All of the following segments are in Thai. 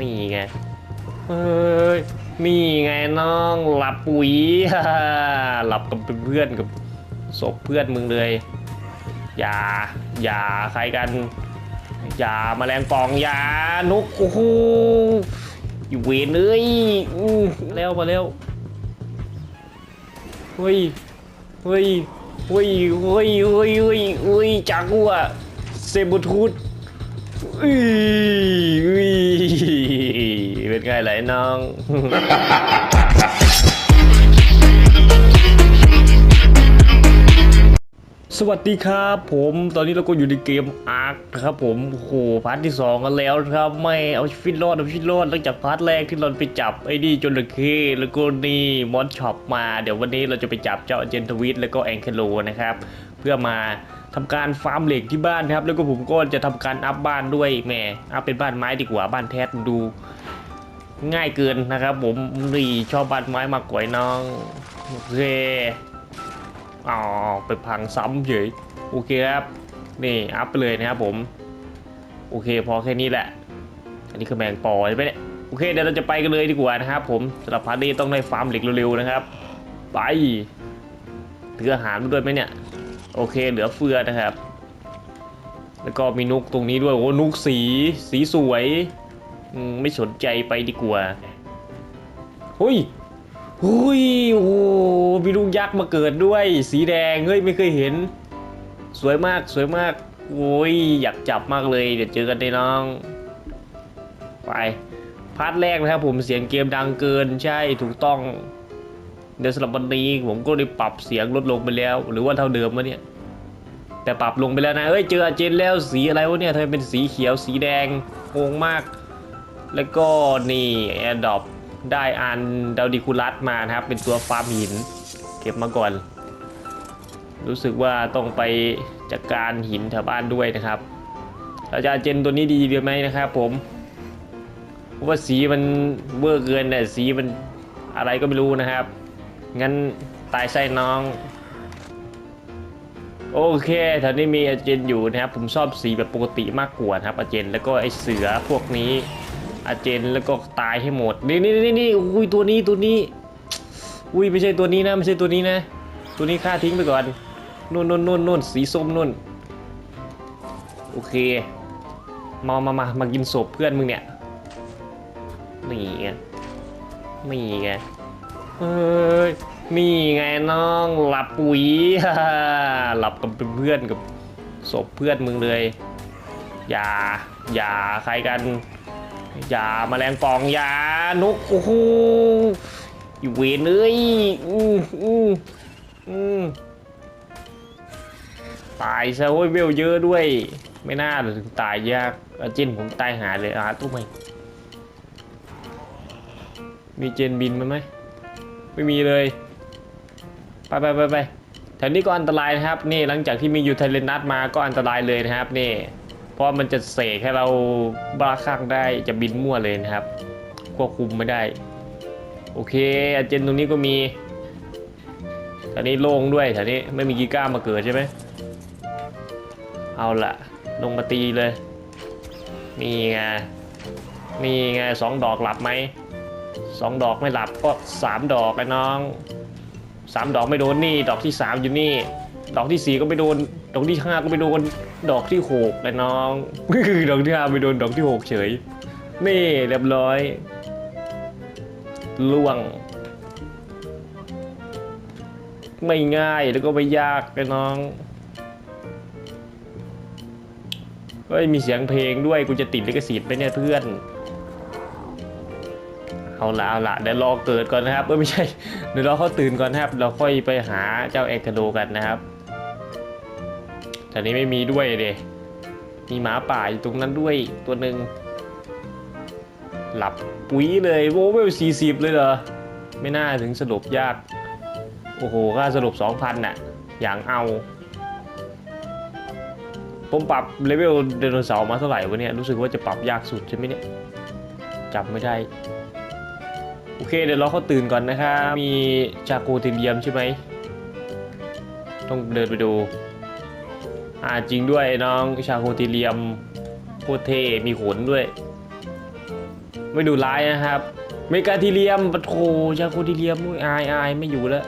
มีไงเฮ้ยมีไงน้องหลับปุ๋ยหลับกับเพื่อนกับศพเพื่อนมึงเลย อย่า อย่าใครกัน อย่ามาแมลงปองอย่านกโอ้โหอยู่เวนเลยอื้อแล้วมาแล้วเฮ้ยเฮ้ยเฮ้ยเฮ้ยเฮ้ยเฮ้ยจากกูอะเซบูทูด อุ้ยอุ้ยเป็นไงไหลน้อง สวัสดีครับผมตอนนี้เราก็อยู่ในเกมอาร์คครับผมโอ้โหพาร์ทที่สองกันแล้วครับ ไม่เอาชีวิตรอดเอาชีวิตรอดหลังจากพาร์ทแรกที่เราไปจับไอ้นี่จนระเข้แล้วก็นี่มอนช็อปมา เดี๋ยววันนี้เราจะไปจับเจ้าเจนทวิตแล้วก็แองเคโลนะครับ เพื่อมา ทำการฟาร์มเหล็กที่บ้านครับ แล้วก็ผมก็จะทำการอัพบ้านด้วยแหมอัพเป็นบ้านไม้ดีกว่าบ้านแท้ดู ง่ายเกินนะครับ ผมนี่ชอบบ้านไม้มากกว่าน้องโอเคอ๋อไปพังซ้ำเฉยโอเคครับนี่อัพไปเลยนะครับผม โอเคพอแค่นี้แหละ อันนี้คือแมงปอใช่ไหมเนี่ยโอเคเดี๋ยวเราจะไปกันเลยดีกว่านะครับผมสำหรับพาร์ทนี้ต้องได้ฟาร์มเหล็กเร็วๆนะครับ ไปถืออาหารมาด้วยไหมเนี่ย โอเค เหลือเฟือนะครับ แล้วก็มีนุกตรงนี้ด้วย โอ้นุกสี สีสวยไม่สนใจไปดีกว่าหุยหุยโอ้มีลูกยักษ์มาเกิดด้วย สีแดง เฮ้ย ไม่เคยเห็น สวยมาก สวยมาก โอ้ย อยากจับมากเลย เดี๋ยวเจอกันในน้อง ไป พาร์ทแรกนะครับผม เสียงเกมดังเกิน ใช่ ถูกต้อง เดี๋ยวสำหรับวันนี้ผมก็ได้ปรับเสียงลดลงไปแล้ว หรือว่าเท่าเดิมวะเนี่ย แต่ปรับลงไปแล้วนะเอ้ยเจออาเจนแล้วสีอะไรวะเนี่ยทำไมเป็นสีเขียวสีแดงงงมาก แล้วก็นี่แอร์ดอปได้อันดาวดิคูลัสมานะครับ เป็นตัวฟาร์มหิน เก็บมาก่อน รู้สึกว่าต้องไปจัดการหินแถวบ้านด้วยนะครับเราจะเจนตัวนี้ดีดีไหมนะครับผมเพราะว่าสีมันเวอร์เกินเนี่ยสีมันอะไรก็ไม่รู้นะครับ งั้นตายไส้น้อง โอเคแถวนี้มีอาเจนอยู่นะครับ ผมชอบสีแบบปกติมากกว่านะครับอาเจนแล้วก็ไอเสือพวกนี้อาเจนแล้วก็ตายให้หมด นี่นี่นี่นี่อุ้ยตัวนี้ตัวนี้ อุ้ยไม่ใช่ตัวนี้นะไม่ใช่ตัวนี้นะ ตัวนี้ฆ่าทิ้งไปก่อนนู่นนู่นนู่นนู่นสีส้มนู่น โอเค มามามามากินศพเพื่อนมึงเนี่ยนี่ไงนี่ไง เฮ้ยนี่ไงน้องหลับปุ๋ยหลับกับเพื่อนกับศพเพื่อนมึงเลย อย่า อย่าใครกัน อย่ามาแมลงปองอย่านกโอ้โหอยู่เวนเลยอืมอืมอืมตายซะโว้ยเวลเยอะด้วย ไม่น่าถึงตายยากอาเจนผมตายหาเลยอาตุ้มไหมมีเจนบินไหมไหม ไม่มีเลย ไปไปไปไปแถวนี้ก็อันตรายนะครับนี่หลังจากที่มียูไทเลนัสมาก็อันตรายเลยนะครับนี่เพราะมันจะเสกให้เราบ้าคลั่งได้จะบินมั่วเลยนะครับ ควบคุมไม่ได้ โอเคอาเจนตรงนี้ก็มีแถวนี้โล่งด้วยแถวนี้ไม่มีกีก้ามาเกิดใช่ไหมเอาละลงมาตีเลยมีไงมีไงสองดอกหลับไหม สองดอกไม่หลับก็สามดอกไอ้น้องสามดอกไม่โดนนี่ ดอกที่สามอยู่นี่ ดอกที่สี่ก็ไม่โดน ดอกที่ห้าก็ไม่โดน ดอกที่หกเลยน้องดอกที่ห้าไม่โดนดอกที่หกเฉยนี่เรียบร้อยล่วง ไม่ง่ายแล้วก็ไม่ยากเลยน้องเฮ้ยมีเสียงเพลงด้วยกูจะติดลิขสิทธิ์ไปเนี่ยเพื่อน เอาละเอาละเดี๋ยวรอเกิดก่อนนะครับเออไม่ใช่เดี๋ยวรอเขาตื่นก่อนนะครับ เราค่อยไปหาเจ้าแองคาโดกันนะครับแต่นี้ไม่มีด้วยเดยมีหมาป่าอยู่ตรงนั้นด้วยตัวหนึ่งหลับปุ๋ยเลยโว้เวลสี่สิบเลยเหรอไม่น่าถึงสลบยากโอ้โหค่าสลบสองพันน่ะอย่างเอาผมปรับเลเวลไดโนเสาร์มาเท่าไหร่วะเนี่ยรู้สึกว่าจะปรับยากสุดใช่ไหมเนี่ยจำไม่ได้ โอเคเดี๋ยวเราเขาตื่นก่อนนะครับมีชาโกเทเรียมใช่ไหมต้องเดินไปดู อ่าจริงด้วยน้องชาโคติเลียมโคตรเท่มีขนด้วย ไม่ดูร้ายนะครับ เมกาทีเรียมปะโถชาโคทีเรียมอุ๊ยอายอายไม่อยู่แล้ว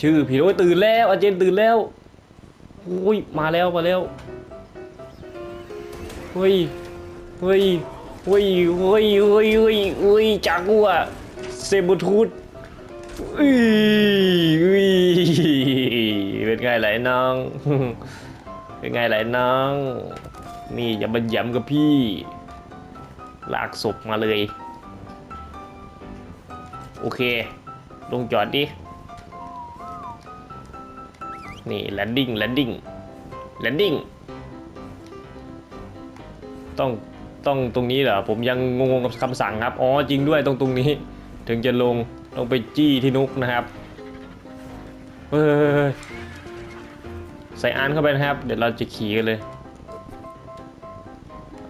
ชื่อผิดโอ้ยตื่นแล้วอาเจนตื่นแล้วอุ้ยมาแล้วมาแล้วเฮ้ยเฮ้ยเฮ้ยเฮ้ยเฮ้ยเฮ้ยเฮ้ยจากกูอะเซบูทูดอุ้ยอุ้ยเป็นไงไหลน้อง เป็นไงไหลน้อง นี่อย่ามาหย้ำกับพี่ ลากศพมาเลย โอเค ลงจอดดิ นี่แลนดิ้งแลนดิ้งแลนดิ้งต้อง ต้องตรงนี้เหรอผมยังงงกับคำสั่งครับอ๋อจริงด้วยตรงตรงนี้ ถึงจะลงต้องไปจี้ที่นุกนะครับเฮ้ยใส่อานเข้าไปนะครับ เดี๋ยวเราจะขี่กันเลย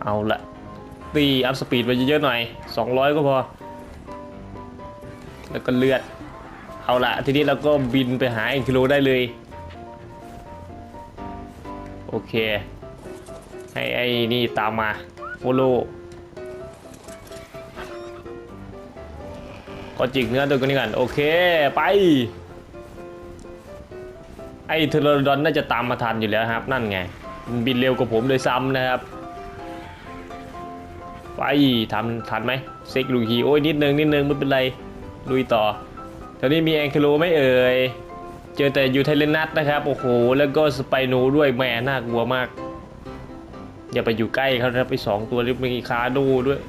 เอาละตีอัพสปีดไปเยอะๆหน่อย 200 ก็พอ แล้วก็เลือด เอาละทีนี้เราก็บินไปหาเอ็นกิโลได้เลย โอเค ให้ไอ้นี่ตามมา โฟโลก็จิกเนื้อตัวนี้กันโอเคไป ไอ้เทอร์ดอนน่าจะตามมาทันอยู่แล้วครับ นั่นไงมันบินเร็วกว่าผมโดยซ้ำนะครับ ไปทำทันไหมเซ็กลูคีโอ้ยนิดนึงนิดนึงไม่เป็นไรลุยต่อตอนนี้มีแองเคโลไหม่เอ่ย เจอแต่ยูไทเลนัสนะครับ โอ้โห แล้วก็สไปโนด้วยแม่น่ากลัวมาก อย่าไปอยู่ใกล้เขานะครับไปสองตัวนี้มีคาโดด้วย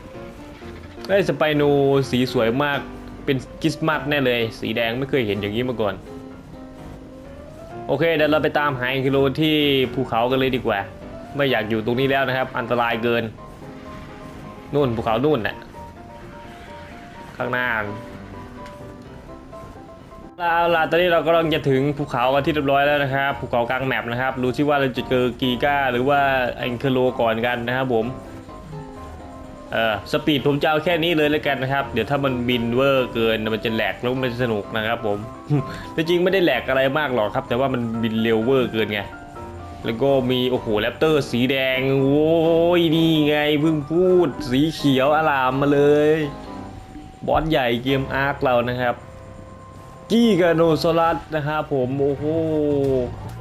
ไอ้สไปโนสีสวยมากเป็นคริสต์มาสแน่เลย สีแดงไม่เคยเห็นอย่างนี้มาก่อน โอเคเดี๋ยวเราไปตามหาแองเคโลที่ภูเขากันเลยดีกว่า ไม่อยากอยู่ตรงนี้แล้วนะครับ อันตรายเกินนู่นภูเขานู่นน่ะข้างหน้า เอาล่ะตอนนี้เรากำลังจะถึงภูเขากันที่เรียบร้อยแล้วนะครับภูเขากลางแมปนะครับรู้ที่ว่าเราจะเจอกีก้าหรือว่าแองเคโลก่อนกันนะครับผมเออสปีดผมจะเอาแค่นี้เลยแล้วกันนะครับ เดี๋ยวถ้ามันบินเวอร์เกินมันจะแหลกแล้วมันจะสนุกนะครับผมจริงไม่ได้แหลกอะไรมากหรอกครับ แต่ว่ามันบินเร็วเวอร์เกินไงแล้วก็มีโอ้โหแรปเตอร์สีแดงโว้ยนี่ไงเพิ่งพูดสีเขียวอลามมาเลย บอสใหญ่เกมอาร์คเรานะครับ กี้กาโนโซลัสนะครับผมโอ้โห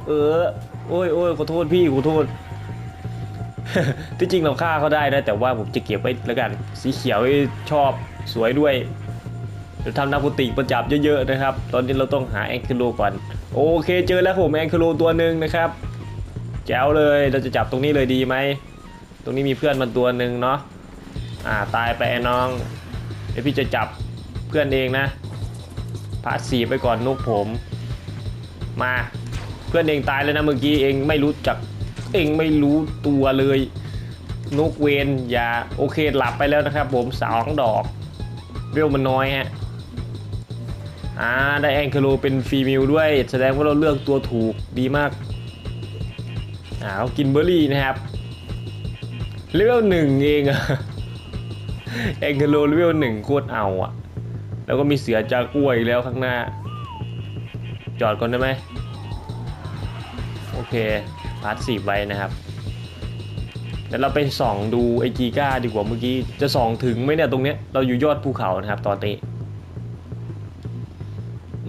เออโอ้ยโอ้ยขอโทษพี่ขอโทษที่จริงเราฆ่าเขาได้นะแต่ว่าผมจะเก็บไว้แล้วกัน สีเขียวชอบสวยด้วยเดี๋ยวทำนักกุฏิประจับเยอะๆนะครับ ตอนนี้เราต้องหาแองคิโลก่อน โอเคเจอแล้วผมแองคิโลตัวหนึ่งนะครับแจ๋วเลยเราจะจับตรงนี้เลยดีไหมตรงนี้มีเพื่อนมันตัวหนึ่งเนาะอ่าตายไปน้องเดี๋ยวพี่จะจับเพื่อนเองนะ พาสีไปก่อนนุกผม มาเพื่อนเองตายเลยนะเมื่อกี้เองไม่รู้จักเองไม่รู้ตัวเลยนกเวนอย่าโอเคหลับไปแล้วนะครับ ผมสองดอกเวลมันน้อยฮะอ่าได้แองเคโลเป็นฟีมิลด้วย แสดงว่าเราเลือกตัวถูกดีมากอ่าเขากินเบอร์รี่นะครับเลเวลหนึ่งเองอะแองเกโลเลเวลหนึ่งโคตรเอาอะ แล้วก็มีเสือจากล้วยแล้วข้างหน้า จอดก่อนได้ไหมโอเค พาร์ทสีไว้นะครับเดี๋ยวเราไปส่องดูไอจีก้าดีกว่าเมื่อกี้ จะส่องถึงไหมเนี่ยตรงเนี้ย เราอยู่ยอดภูเขานะครับ ตอนนี้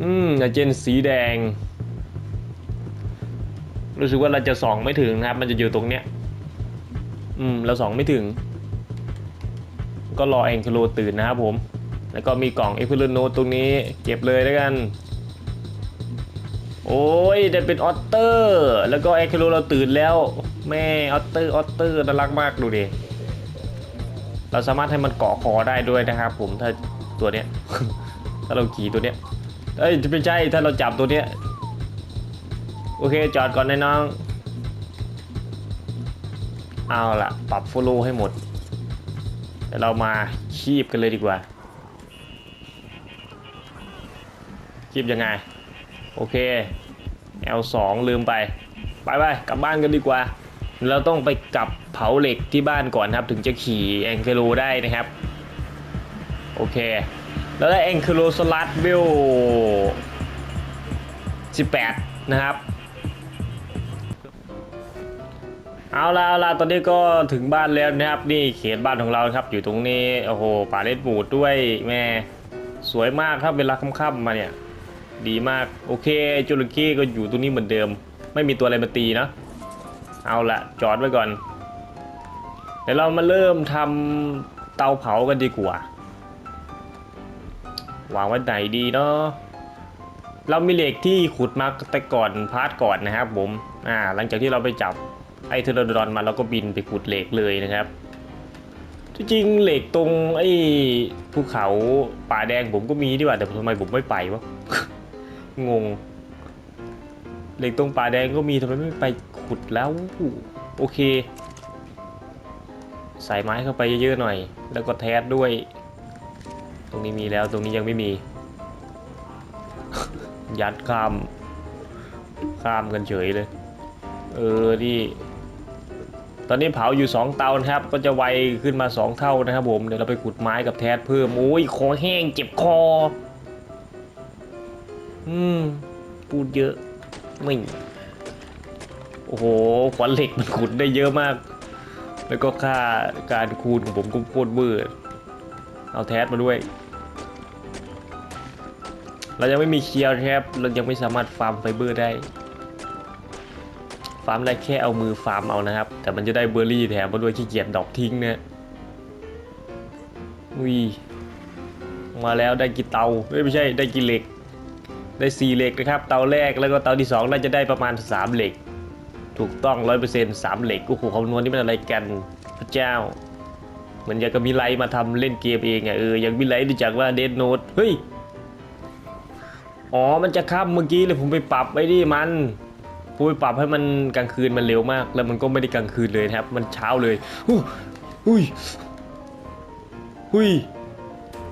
อืมอาเจนสีแดง รู้สึกว่าเราจะส่องไม่ถึงนะครับ มันจะอยู่ตรงเนี้ย อืม เราส่องไม่ถึง ก็รอแองเคโลตื่นนะครับผม แล้วก็มีกล่องเอพิลโนตรงนี้เก็บเลยแล้วกัน โอ้ยได้เป็นออตเตอร์ แล้วก็แองเคโลเราตื่นแล้ว แม่ออตเตอร์ออตเตอร์น่ารักมากดูดิเราสามารถให้มันเกาะคอได้ด้วยนะครับผมถ้าตัวเนี้ยถ้าเราขี่ตัวเนี้ยเอ้ยไม่ใช่ถ้าเราจับตัวเนี้ยโอเคจอดก่อนนะน้อง เอาละปรับโฟโลให้หมดเดี๋ยวเรามาคีบกันเลยดีกว่า คีบยังไง โอเค L2 ลืมไป ไปไปกลับบ้านกันดีกว่า เราต้องไปกลับเผาเหล็กที่บ้านก่อนครับ ถึงจะขี่แองเกโลได้นะครับ โอเค แล้วได้แองเกโลสลัดเบล18 นะครับเอาละเอาละตอนนี้ก็ถึงบ้านแล้วนะครับนี่เขตบ้านของเราครับ อยู่ตรงนี้โอ้โหป่าเล็ดบูดด้วยแม่สวยมากครับเวลาค่ำๆมาเนี่ย ดีมาก โอเคจระเข้ก็อยู่ตรงนี้เหมือนเดิม ไม่มีตัวอะไรมาตีนะ เอาละจอดไว้ก่อน เดี๋ยวเรามาเริ่มทำเตาเผากันดีกว่า วางไว้ไหนดีเนาะเรามีเหล็กที่ขุดมาแต่ก่อนพาร์ทก่อนนะครับผมอ่าหลังจากที่เราไปจับไอ้เทอร์โดดอนมาเราก็บินไปขุดเหล็กเลยนะครับที่จริงเหล็กตรงไอ้ภูเขาป่าแดงผมก็มีดีกว่าแต่ทำไมผมไม่ไปวะ งง เหล็กตรงป่าแดงก็มีทำไมไม่ไปขุดแล้ว โอเค ใส่ไม้เข้าไปเยอะๆหน่อย แล้วก็แทสด้วย ตรงนี้มีแล้วตรงนี้ยังไม่มี ยัดข้าม ข้ามกันเฉยเลย เออนี่ตอนนี้เผาอยู่ 2 เตานะครับ ก็จะไวขึ้นมา 2 เท่านะครับผม เดี๋ยวเราไปขุดไม้กับแทสเพิ่มโอ้ยคอแห้งเจ็บคอ อืมพูดเยอะไม่โอ้โหขวานเหล็กมันขุดได้เยอะมาก แล้วก็ค่าการคูณของผมก็โคตรเบื่อเอาแทสมาด้วย เรายังไม่มีเคียวนะครับเรายังไม่สามารถฟาร์มไฟเบอร์ได้ ฟาร์มได้แค่เอามือฟาร์มเอานะครับ แต่มันจะได้เบอร์รี่แถมมาด้วยขี้เกียจดอกทิ้งเนี่ยอุ้ยมาแล้วได้กี่เตาเอ้ยไม่ใช่ได้กี่เหล็ก ได้สี่เหล็กนะครับ เตาแรกแล้วก็เตาที่สองน่าจะได้ประมาณสามเหล็ก ถูกต้องร้อยเปอร์เซ็นต์สามเหล็กโอ้โหคำนวณนี่มันอะไรกันพระเจ้า เหมือนอยากกับมีไลท์มาทำเล่นเกมเองอะเออยังมีไลท์ดูจากว่าเดนโนดเฮ้ย อ๋อ มันจะค่ำเมื่อกี้เลยผมไปปรับไอ้นี่มันผมไปปรับให้มันกลางคืนมันเร็วมาก แล้วมันก็ไม่ได้กลางคืนเลยนะครับ มันเช้าเลยหุ้ยหุ้ยหุ้ย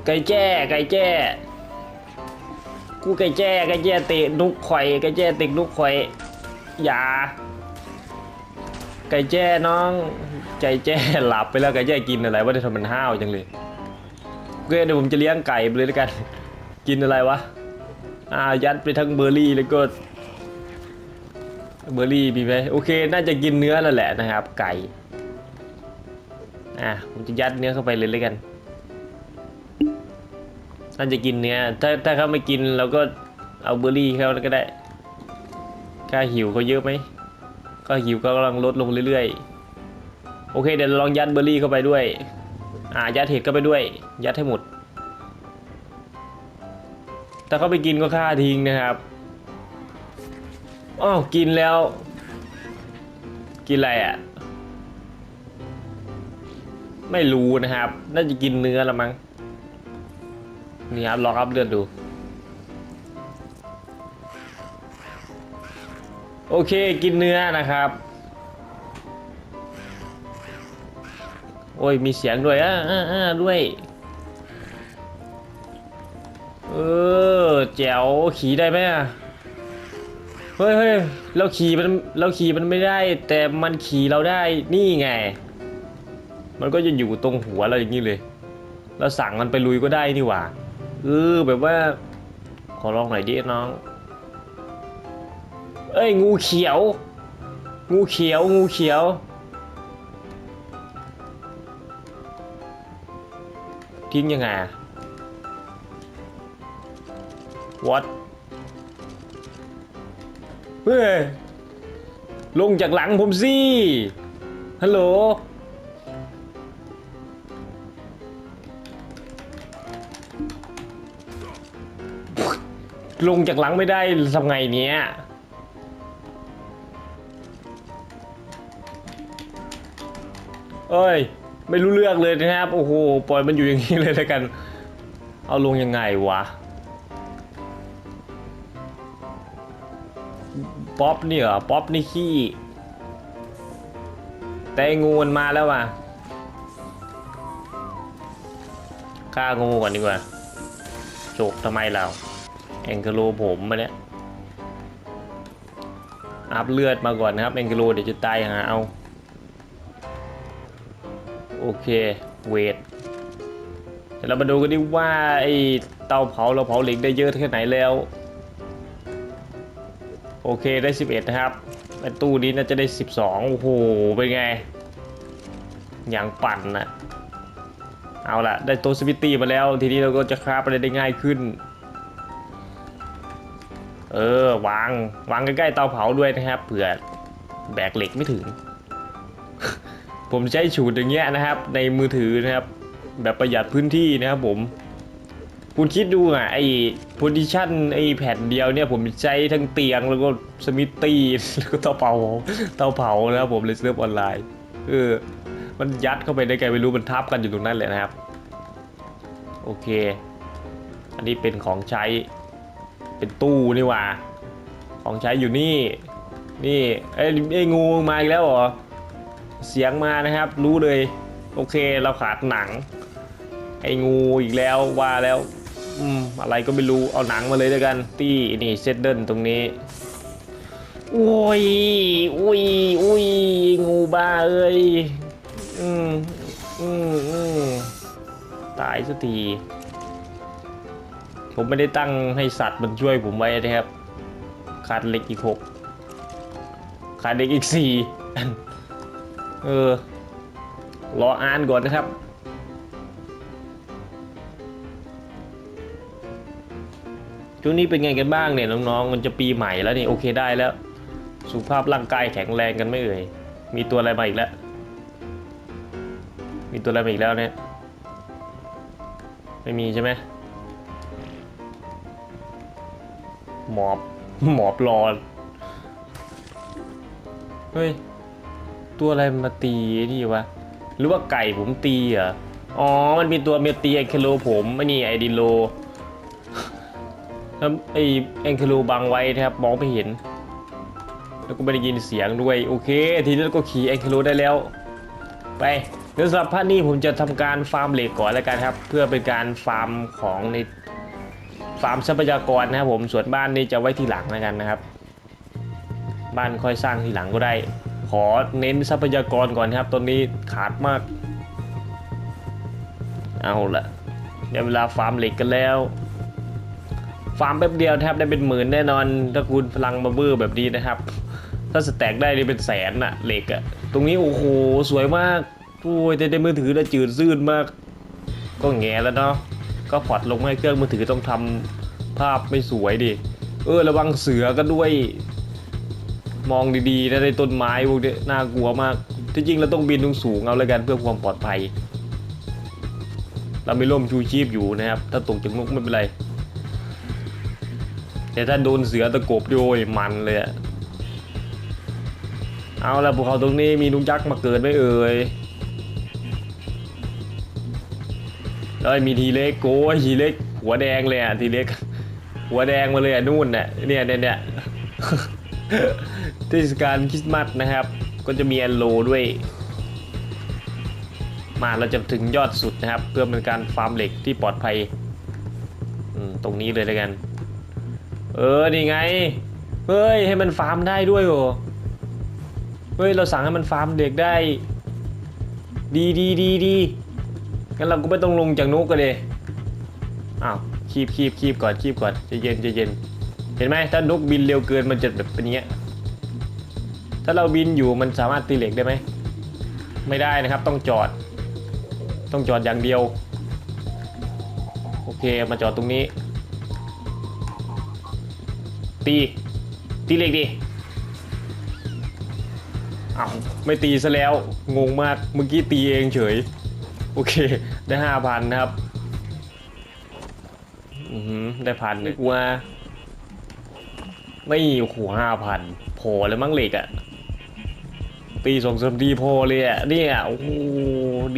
ไก่แจ้ไก่แจ้ กูไก่แจ้ไก่แจ้เตะนุกข่อยไก่แจ้เตะนุกข่อยอย่าไก่แจ้น้องไก่แจ้หลับไปแล้วไก่แจ้กินอะไรว่าได้ทำมันห้าวจังเลยโอเคเดี๋ยวผมจะเลี้ยงไก่ไปเลยแล้วกัน กินอะไรวะอ่ายัดไปทั้งเบอร์รี่แล้วก็เบอร์รี่มีไหมโอเค น่าจะกินเนื้อแล้วแหละนะครับ ไก่อะผมจะยัดเนื้อเข้าไปเลยแล้วกัน น่าจะกินเนื้อถ้าถ้าเขาไม่กินเราก็เอาเบอร์รี่เขาก็ได้ค่าหิวเขาเยอะไหมก็หิวก็กำลังลดลงเรื่อยๆ โอเคเดี๋ยวลองยัดเบอร์รี่เข้าไปด้วย อ่ายัดเห็ดเข้าไปด้วย ยัดให้หมด ถ้าเขาไปกินก็ฆ่าทิ้งนะครับอ้าวกินแล้ว กินอะไรอะ ไม่รู้นะครับ น่าจะกินเนื้อละมั้ง นี่ครับลองอัพเลือดดู โอเคกินเนื้อนะครับ โอ้ยมีเสียงด้วยอ่าอ่าอ่าด้วย เออแจ๋วขี่ได้ไหมอะเฮ้ยเฮ้ยเราขี่มันเราขี่มันไม่ได้ แต่มันขี่เราได้นี่ไง มันก็จะอยู่ตรงหัวเราอย่างนี้เลย เราสั่งมันไปลุยก็ได้นี่หว่า เออแบบว่า ขอลองหน่อยดิน้อง เอ้ยงูเขียว งูเขียว งูเขียว ทิ้งยังไงอะ What เฮ้ยลงจากหลังผมสิฮัลโหล ลงจากหลังไม่ได้ทำไงเนี้ยเอ้ย ไม่รู้เรื่องเลยนะครับ โอ้โห ปล่อยมันอยู่อย่างนี้เลยแล้วกัน เอาลงยังไงวะ ป๊อปนี่เหรอ ป๊อปนี่ขี้ แต่งูมันมาแล้วว่ะฆ่างูก่อนดีกว่าโฉกทำไมเรา แองเกโลผมมาเนี่ยอัพเลือดมาก่อนนะครับแองเกโลเดี๋ยวจะตายหาเอา โอเคเวทเดี๋ยวเรามาดูกันดิว่าไอ้เตาเผาเราเผาเหล็กได้เยอะแค่ไหนแล้ว โอเคได้ 11 นะครับไอตู้นี้น่าจะได้ 12 โอ้โห เป็นไง อย่างปั่นนะเอาละได้โตสวิตตี้มาแล้ว ทีนี้เราก็จะคราฟอะไรได้ง่ายขึ้น เออวางวางใกล้ๆเตาเผาด้วยนะครับเผื่อแบกเหล็กไม่ถึง ผมใช้ฉูดอย่างเงี้ยนะครับ ในมือถือนะครับ แบบประหยัดพื้นที่นะครับผม คุณคิดดูอะไอ้โพซิชันไอ้แผ่นเดียวเนี่ยผมใช้ทั้งเตียงแล้วก็สมิธตี้แล้วก็เตาเผาเตาเผานะครับผมเลยเซิร์ฟออนไลน์เออมันยัดเข้าไปได้ไงไม่รู้มันทับกันอยู่ตรงนั้นเลยนะครับ โอเค อันนี้เป็นของใช้ เป็นตู้นี่ว่า ของใช้อยู่นี่ นี่ไอ้ไอ้งูมาอีกแล้วเหรอ เสียงมานะครับ รู้เลย โอเคเราขาดหนัง ไอ้งูอีกแล้วว่าแล้วอืมอะไรก็ไม่รู้เอาหนังมาเลยด้วยกัน ตี้นี่เซตเดิลตรงนี้โอ้ยอุ้ยอุ้ยงูบ้าเอ้ยอืมอืมอืมตายสักที ผมไม่ได้ตั้งให้สัตว์มันช่วยผมไว้นะครับ ขาดเหล็กอีกหกขาดเหล็กอีกสี่เออ รออ่านก่อนนะครับช่วงนี้เป็นไงกันบ้างเนี่ยน้องๆ มันจะปีใหม่แล้วนี่โอเคได้แล้ว สุขภาพร่างกายแข็งแรงกันไม่เอ่ย มีตัวอะไรมาอีกแล้ว มีตัวอะไรมาอีกแล้วเนี่ย ไม่มีใช่ไหม หมอบ หมอบรอนเฮ้ย ตัวอะไรมาตีนี่วะ หรือว่าไก่ผมตีเหรอ อ๋อ มันมีตัวเมียตีไอเคโลผมไอ้นี่ไอดิโลแล้วไอแองเคโลบังไว้นะครับ มองไม่เห็น แล้วก็ไม่ได้ยินเสียงด้วย โอเค ทีนี้เราก็ขี่แองเคโลได้แล้ว ไปเดี๋ยวสำหรับพาร์ทนี้ผมจะทำการฟาร์มเหล็กก่อนแล้วกันครับ เพื่อเป็นการฟาร์มของใน ฟาร์มทรัพยากรนะครับผมส่วนบ้านนี้จะไว้ทีหลังแล้วกันนะครับ บ้านค่อยสร้างทีหลังก็ได้ ขอเน้นทรัพยากรก่อนครับตอนนี้ขาดมาก เอาละเดี๋ยวเวลาฟาร์มเหล็กกันแล้ว ฟาร์มแป๊บเดียวแทบได้เป็นหมื่นแน่นอนถ้าคุณพลังมาเบอร์แบบนี้นะครับ ถ้าสแต็กได้นี่เป็นแสนอะเหล็กอะตรงนี้โอ้โหสวยมากโอ้ยแต่ในมือถือแล้วจืดซื่นมาก ก็แง่แล้วเนาะ ก็พอดลงให้เครื่องมือถือต้องทำภาพไม่สวยดิเออระวังเสือกันด้วย มองดีๆนะในต้นไม้พวกนี้น่ากลัวมากที่จริงเราต้องบินสูงๆเอาแล้วกันเพื่อความปลอดภัย เราไม่ร่มชูชีพอยู่นะครับ ถ้าตกจากนกไม่เป็นไร แต่ถ้าโดนเสือตะกบโดยมันเลยอะเอาละภูเขาตรงนี้มีลุงยักษ์มาเกิดไม่เอ่ย แล้วมีทีเล็กโก้ยทีเล็กหัวแดงเลยอะทีเล็ก หัวแดงมาเลยอะนู่นน่ะเนี่ยเนี่ยเนี่ยเทศกาลคริสต์มาสนะครับ ก็จะมีแอนโลด้วย มาเราจะถึงยอดสุดนะครับ เพื่อเป็นการฟาร์มเหล็กที่ปลอดภัยตรงนี้เลยแล้วกัน เออนี่ไงเฮ้ยให้มันฟาร์มได้ด้วยโหเฮ้ยเราสั่งให้มันฟาร์มเด็กได้ ดีดีดีดี งั้นเราก็ไม่ต้องลงจากนกกันเลยอ้าวคีบคีบคีบก่อนคีบก่อนใจเย็นใจเย็น เห็นไหมถ้านกบินเร็วเกินมันจะแบบเป็นเงี้ยถ้าเราบินอยู่มันสามารถตีเหล็กได้ไหมไม่ได้นะครับต้องจอด ต้องจอดอย่างเดียว โอเคมาจอดตรงนี้ ตี ตีเหล็กดิอ้าวไม่ตีซะแล้วงงมากเมื่อกี้ตีเองเฉย โอเค ได้ห้าพันนะครับอือหือได้พันหนึ่งว่าไม่โอ้โหห้าพันพอแล้วมั้งเหล็กอะตีสองสามดีพอเลยอะเนี่ยโอ้โห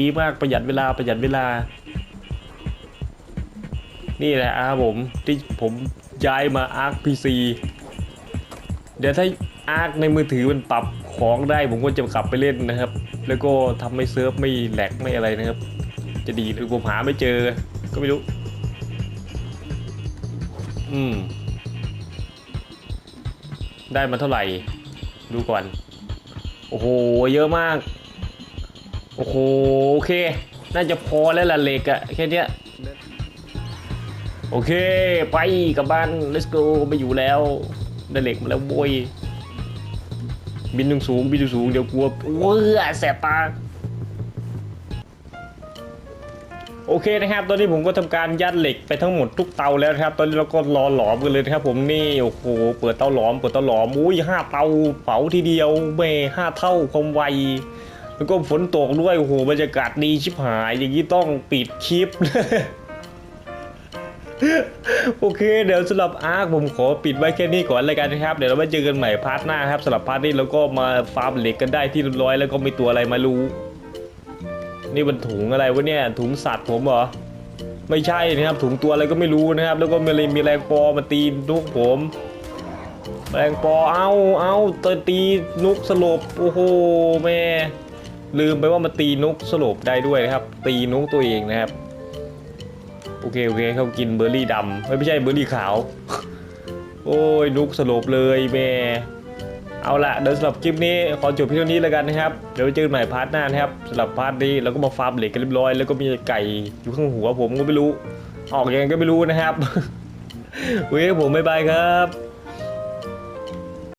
ดีมากประหยัดเวลาประหยัดเวลา นี่แหละครับผมที่ผมย้ายมาอาร์คพีซีเดี๋ยวถ้าอาร์คในมือถือมันปรับของได้ผมก็จะกลับไปเล่นนะครับ แล้วก็ทำให้เซิร์ฟไม่แหลกไม่อะไรนะครับ จะดีหรือผมหาไม่เจอ ก็ไม่รู้ อืม ได้มาเท่าไหร่ ดูก่อน โอ้โห เยอะมาก โอ้โห โอเค น่าจะพอแล้วล่ะเหล็กอะแค่เนี้ย โอเค ไปกลับบ้าน let's go ไปอยู่แล้ว ได้เหล็กมาแล้วโว้ยบินสูงบินสูงเดี๋ยวกลัวเว้อแสบตา โอเคนะครับ ตอนนี้ผมก็ทำการยัดเหล็กไปทั้งหมดทุกเตาแล้วนะครับ ตอนนี้เราก็รอหลอมกันเลยนะครับ ผมนี่โอ้โหเปิดเตาหลอมเปิดเตาหลอมอุ้ยห้าเตาเผาทีเดียวเมห้าเท่าความไวแล้วก็ฝนตกด้วยโอ้โหบรรยากาศดีชิบหายอย่างนี้ต้องปิดคลิปโอเค เดี๋ยวสำหรับอาร์คผมขอปิดไว้แค่นี้ก่อนเลยกันนะครับ เดี๋ยวเราไปเจอกันใหม่พาร์ทหน้าครับสำหรับพาร์ทนี้เราก็มาฟาร์มเหล็กกันได้ที่เรียบร้อยแล้วก็มีตัวอะไรมารู้ นี่มันถุงอะไรวะเนี่ยถุงสัตว์ผมเหรอไม่ใช่นะครับถุงตัวอะไรก็ไม่รู้นะครับ แล้วก็มีอะไรมีแรงปอมาตีนุกผม แรงปอเอาเอาตตีนุกสลบโอ้โหแม่ลืมไปว่ามาตีนุกสลบได้ด้วยนะครับ ตีนุกตัวเองนะครับโอเคโอเคเขากินเบอร์รี่ดำไม่ไม่ใช่เบอร์รี่ขาว โอ้ยนุกสลบเลยแม่ เอาละเดี๋ยวสำหรับคลิปนี้ขอจบเพียงเท่านี้แล้วกันนะครับเดี๋ยวไว้เจอกันใหม่พาร์ทหน้านะครับสำหรับพาร์ทนี้เราก็มาฟาร์มเหล็กกันเรียบร้อยแล้วก็มีไก่อยู่ข้างหัวผมก็ไม่รู้ ออกยังไงก็ไม่รู้นะครับเว้ยผมบ๊ายบายครับ